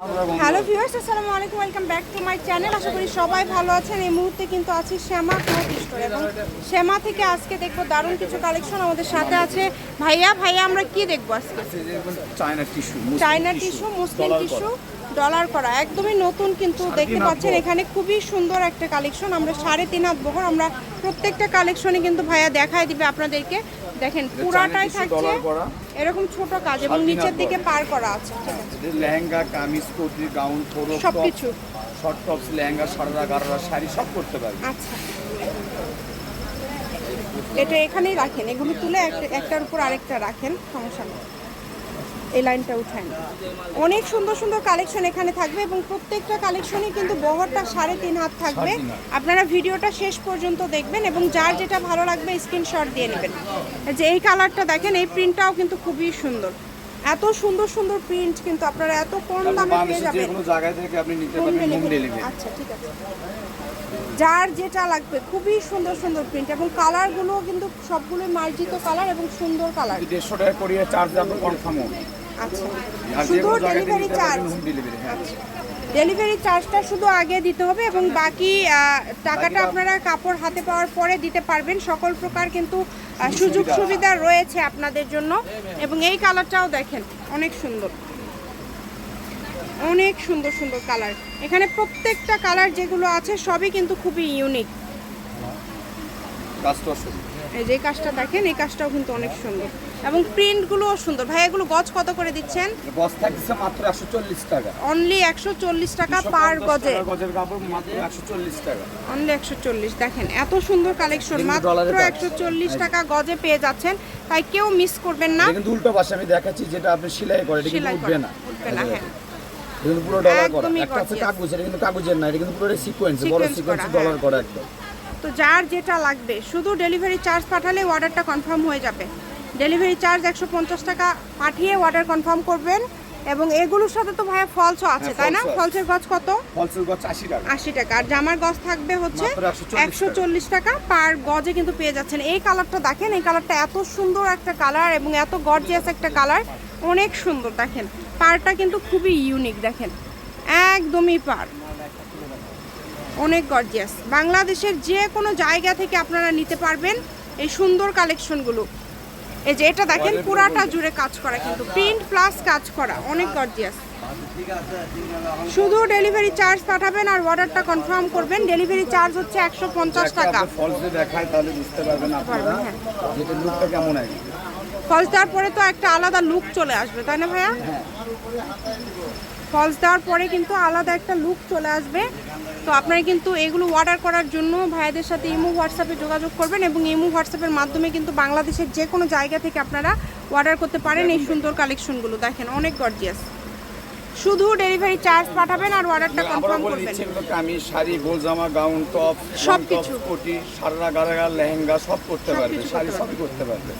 Hello viewers আসসালামু আলাইকুম welcome back to my channel আশা করি সবাই ভালো আছেন। এই মুহূর্তে কিন্তু আছি শ্যামা ক্লথ স্টোর এবং শ্যামা থেকে আজকে দেখব দারুণ কিছু কালেকশন আমাদের সাথে আছে। ভাইয়া ভাইয়া আমরা কি দেখব আজকে? China tissue China tissue muslin tissue dollar করা একদমই নতুন কিন্তু দেখতে পাচ্ছেন এখানে খুবই সুন্দর একটা কালেকশন আমরা সাড়ে তিন হাত বহর আমরা প্রত্যেকটা কালেকশনে কিন্তু ভাইয়া দেখায় দিবে আপনাদেরকে। দেখেন পুরাটাই থাকছে এরকম ছোট কাজ এবং নিচের দিকে পার করা আছে। লেহেঙ্গা কামিজ কুর্তি গাউন থোড়ো সবকিছু। শর্ট টপস লেহেঙ্গা সারারা গারারা শাড়ি সব করতে পারবে। আচ্ছা। এটা এখানেই রাখেন এগুলো তুলে একটা- একটার উপর আরেকটা রাখেন সমস্যা নেই। এই লাইনটা উঠান। অনেক সুন্দর সুন্দর কালেকশন এখানে থাকবে এবং প্রত্যেকটা কালেকশনই কিন্তু বহরটা সাড়ে তিন হাত থাকবে। আপনারা ভিডিওটা শেষ পর্যন্ত দেখবেন এবং যার যেটা ভালো লাগবে স্ক্রিনশট দিয়ে নেবেন। যে এই কালারটা দেখেন এই প্রিন্টটাও কিন্তু খুবই সুন্দর। এত সুন্দর সুন্দর প্রিন্ট কিন্তু আপনারা এত কম দামে পেয়ে যাবেন। কোনো জায়গা থেকে আপনি নিতে পারবেন হোম ডেলিভারি ডেলিভারি আচ্ছা ঠিক আছে। যার যেটা লাগবে খুবই সুন্দর সুন্দর প্রিন্ট এবং কালারগুলো কিন্তু সবগুলোই মার্জিত কালার এবং সুন্দর কালার দেড়শো টাকা করিয়ে চার্জ কনফার্ম হবে। আচ্ছা। শুধু ডেলিভারি চার্জ ডেলিভারি চার্জটা শুধু আগে দিতে হবে এবং বাকি টাকাটা আপনারা কাপড় হাতে পাওয়ার পরে দিতে পারবেন। সকল প্রকার কিন্তু সুযোগ। সুবিধা রয়েছে আপনাদের জন্য। এবং এই কালারটাও দেখেন অনেক সুন্দর। অনেক সুন্দর সুন্দর কালার এখানে প্রত্যেকটা কালার যেগুলো আছে সবই কিন্তু খুবই ইউনিক কাজটা এই যে কাজটা দেখেন এই কাজটাও কিন্তু অনেক সুন্দর। এবং প্রিন্টগুলোও সুন্দর। ভাই এগুলো গজ কত করে দিচ্ছেন? বস থাকছে মাত্র একশো চল্লিশ টাকা। অনলি একশো চল্লিশ টাকা পার গজে গজের। কাপড় মাত্র একশো চল্লিশ টাকা। অনলি একশো চল্লিশ। দেখেন এত সুন্দর কালেকশন। মাত্র ডলারে কাজ। একশো চল্লিশ টাকা গজে পেয়ে যাচ্ছেন। তাই কেউ মিস করবেন না। কিন্তু উল্টো পাশে আমি দেখাচ্ছি যেটা আপনি সেলাই করে এটা কিন্তু উঠবে না। উঠবে না হ্যাঁ। পুরো ডলার করা। একটা gorgeous। কাগজ এটা কিন্তু কাগজের না এটা কিন্তু পুরো সিকোয়েন্স বড় সিকোয়েন্স করা, ডলার হ্যাঁ। করা একদম। তো যার যেটা লাগবে শুধু ডেলিভারি চার্জ পাঠালে অর্ডারটা কনফার্ম হয়ে যাবে। ডেলিভারি চার্জ একশো পঞ্চাশ টাকা পাঠিয়ে অর্ডার কনফার্ম করবেন এবং এগুলোর সাথে তো ভাইয়া ফলসও আছে হ্যাঁ, তাই না? ফলসের গজ কত? হোলসেল গছ আশি টাকা। আশি টাকা। আর জামার গজ থাকবে হচ্ছে একশো চল্লিশ টাকা। পার গজে কিন্তু পেয়ে যাচ্ছেন। এই কালারটা দেখেন এই কালারটা এত সুন্দর একটা কালার এবং এত গর্জিয়াস একটা কালার অনেক সুন্দর। দেখেন পারটা কিন্তু খুবই ইউনিক দেখেন। একদমই পার অনেক গর্জিয়াস বাংলাদেশের যে কোনো জায়গা থেকে আপনারা নিতে পারবেন এই সুন্দর কালেকশনগুলো এই যে এটা দেখেন পুরাটা জুড়ে কাজ করা কিন্তু প্রিন্ট প্লাস কাজ করা অনেক গর্জিয়াস শুধু ডেলিভারি চার্জ পাঠাবেন আর অর্ডারটা কনফার্ম করবেন। ডেলিভারি চার্জ হচ্ছে একশো পঞ্চাশ টাকা। ফলস আপনারা হ্যাঁ। তো একটা আলাদা লুক চলে আসবে তাই না ভাইয়া? হ্যাঁ। ফলস দেওয়ার পরে কিন্তু আলাদা একটা লুক চলে আসবে। তো আপনারা কিন্তু এগুলো অর্ডার করার জন্য ভাইয়াদের সাথে ইমো হোয়াটসঅ্যাপে যোগাযোগ করবেন এবং ইমো হোয়াটসঅ্যাপের মাধ্যমে কিন্তু বাংলাদেশের যে কোনো জায়গা থেকে আপনারা অর্ডার করতে পারেন এই সুন্দর কালেকশনগুলো দেখেন অনেক গর্জিয়াস শুধু ডেলিভারি চার্জ পাঠাবেন আর অর্ডারটা কনফার্ম করবেন। কামিজ শাড়ি গোল জামা গাউন টপ সবকিছু। কোটি সারা গারাগা লেহেঙ্গা সব করতে পারবে শাড়ি সবই করতে পারবে।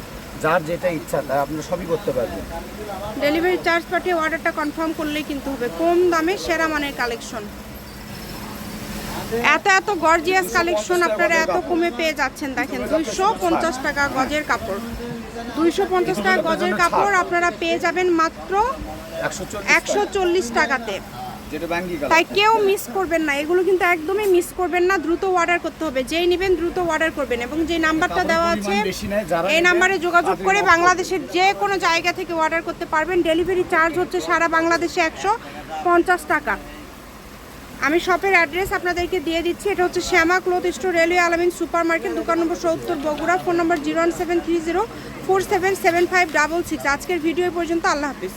যার যেটা ইচ্ছা তাই আপনি সবই করতে পারবেন। ডেলিভারি চার্জ পাঠিয়ে অর্ডারটা কনফার্ম করলেই কিন্তু হবে। কম দামে সেরা মানের কালেকশন এত এত গর্জিয়াস কালেকশন আপনারা এত কমে পেয়ে যাচ্ছেন দেখেন দুইশো পঞ্চাশ টাকা গজের কাপড়। দুইশো পঞ্চাশ টাকা গজের কাপড় আপনারা পেয়ে যাবেন মাত্র একশো চল্লিশ টাকাতে। যেটা ব্যাঙ্গি তাই কেউ মিস করবেন না এগুলো কিন্তু একদমই মিস করবেন না দ্রুত অর্ডার করতে হবে। যেই নেবেন দ্রুত অর্ডার করবেন এবং যে নাম্বারটা দেওয়া আছে এই নাম্বারে যোগাযোগ করে বাংলাদেশের যে কোনো জায়গা থেকে অর্ডার করতে পারবেন। ডেলিভারি চার্জ হচ্ছে সারা বাংলাদেশে একশো পঞ্চাশ টাকা। আমি শপের অ্যাড্রেস আপনাদেরকে দিয়ে দিচ্ছি। এটা হচ্ছে Shyama cloth store railway Alamin super market দোকান নম্বর সত্তর Bogura. Phone number zero one seven three zero four seven seven five double six. আজকের ভিডিও পর্যন্ত আল্লাহ হাফিজ।